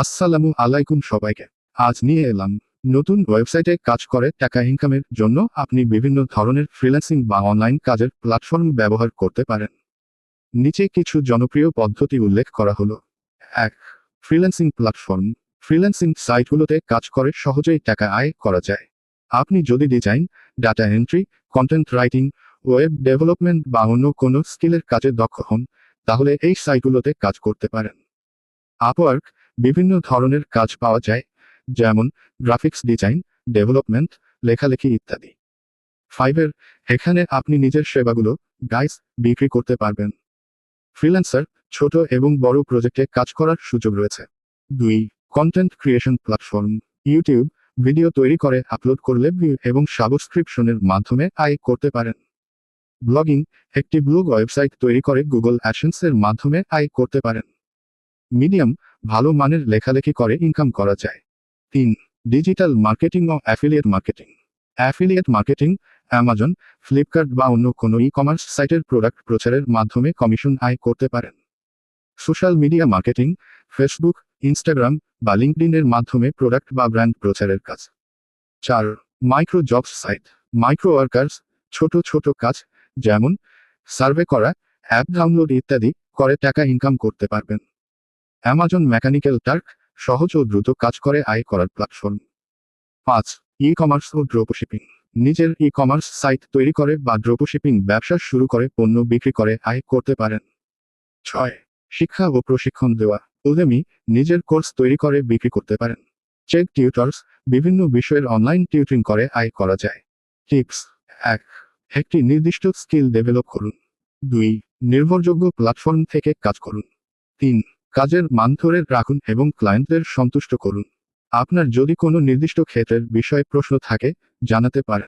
আসসালামু আলাইকুম সবাইকে। আজ নিয়ে এলাম নতুন ওয়েবসাইটে কাজ করে টাকা ইনকামের জন্য আপনি বিভিন্ন ধরনের ফ্রিল্যান্সিং বা অনলাইন কাজের প্ল্যাটফর্ম ব্যবহার করতে পারেন। নিচে কিছু জনপ্রিয় পদ্ধতি উল্লেখ করা হলো। এক ফ্রিল্যান্সিং প্ল্যাটফর্ম ফ্রিল্যান্সিং সাইটগুলোতে কাজ করে সহজেই টাকা আয় করা যায়। আপনি যদি design data entry content writing web development বা অন্য কোনো স্কিলের কাজে দক্ষ হন, তাহলে এই সাইটগুলোতে কাজ করতে পারেন। আপওয়ার্ক বিভিন্ন ধরনের কাজ পাওয়া যায়, যেমন গ্রাফিক্স ডিজাইন ডেভেলপমেন্ট লেখালেখি ইত্যাদি। ফাইবার এখানে আপনি নিজের সেবাগুলো গাইস বিক্রি করতে পারবেন। ফ্রিল্যান্সার ছোট এবং বড় প্রজেক্টে কাজ করার সুযোগ রয়েছে। দুই content creation platform YouTube video তৈরি করে আপলোড করলে ভিউ এবং সাবস্ক্রিপশনের মাধ্যমে আয় করতে পারেন। ব্লগিং একটি ব্লগ ওয়েবসাইট তৈরি করে গুগল অ্যাডসেন্সের মাধ্যমে আয় করতে পারেন। মিডিয়াম ভালো মানের লেখালেখি করে ইনকাম করা যায়। তিন ডিজিটাল মার্কেটিং ও affiliate marketing affiliate marketing Amazon Flipkart বা অন্য কোনো ই কমার্স সাইটের প্রোডাক্ট প্রচারের মাধ্যমে কমিশন আয় করতে পারেন। Social media marketing Facebook Instagram বা লিঙ্কডিনের মাধ্যমে প্রোডাক্ট বা ব্র্যান্ড প্রচারের কাজ। চার micro jobs site micro workers ছোট ছোট কাজ, যেমন সার্ভে করা অ্যাপ ডাউনলোড ইত্যাদি করে টাকা ইনকাম করতে পারবেন। অ্যামাজন মেকানিক্যাল টার্ক সহজ ও দ্রুত কাজ করে আয় করার প্ল্যাটফর্ম পাঁচ ই কমার্স ও ড্রোপশিপিং নিজের ই কমার্স সাইট তৈরি করে বা ড্রোপশিপিং ব্যবসা শুরু করে, পণ্য বিক্রি করে, আয় করতে পারেন। ছয়, শিক্ষা ও প্রশিক্ষণ দেওয়া। উদেমি নিজের কোর্স তৈরি করে, বিক্রি করতে পারেন। চেক টিউটর্স বিভিন্ন বিষয়ের অনলাইন টিউটরিং করে, আয় করা যায়। টিপস এক, একটি নির্দিষ্ট স্কিল ডেভেলপ করুন। দুই, নির্ভরযোগ্য প্ল্যাটফর্ম থেকে কাজ করুন। তিন কাজের মান ধরে রাখুন এবং ক্লায়েন্টদের সন্তুষ্ট করুন। আপনার যদি কোনো নির্দিষ্ট ক্ষেত্রের বিষয়ে প্রশ্ন থাকে, জানাতে পারেন।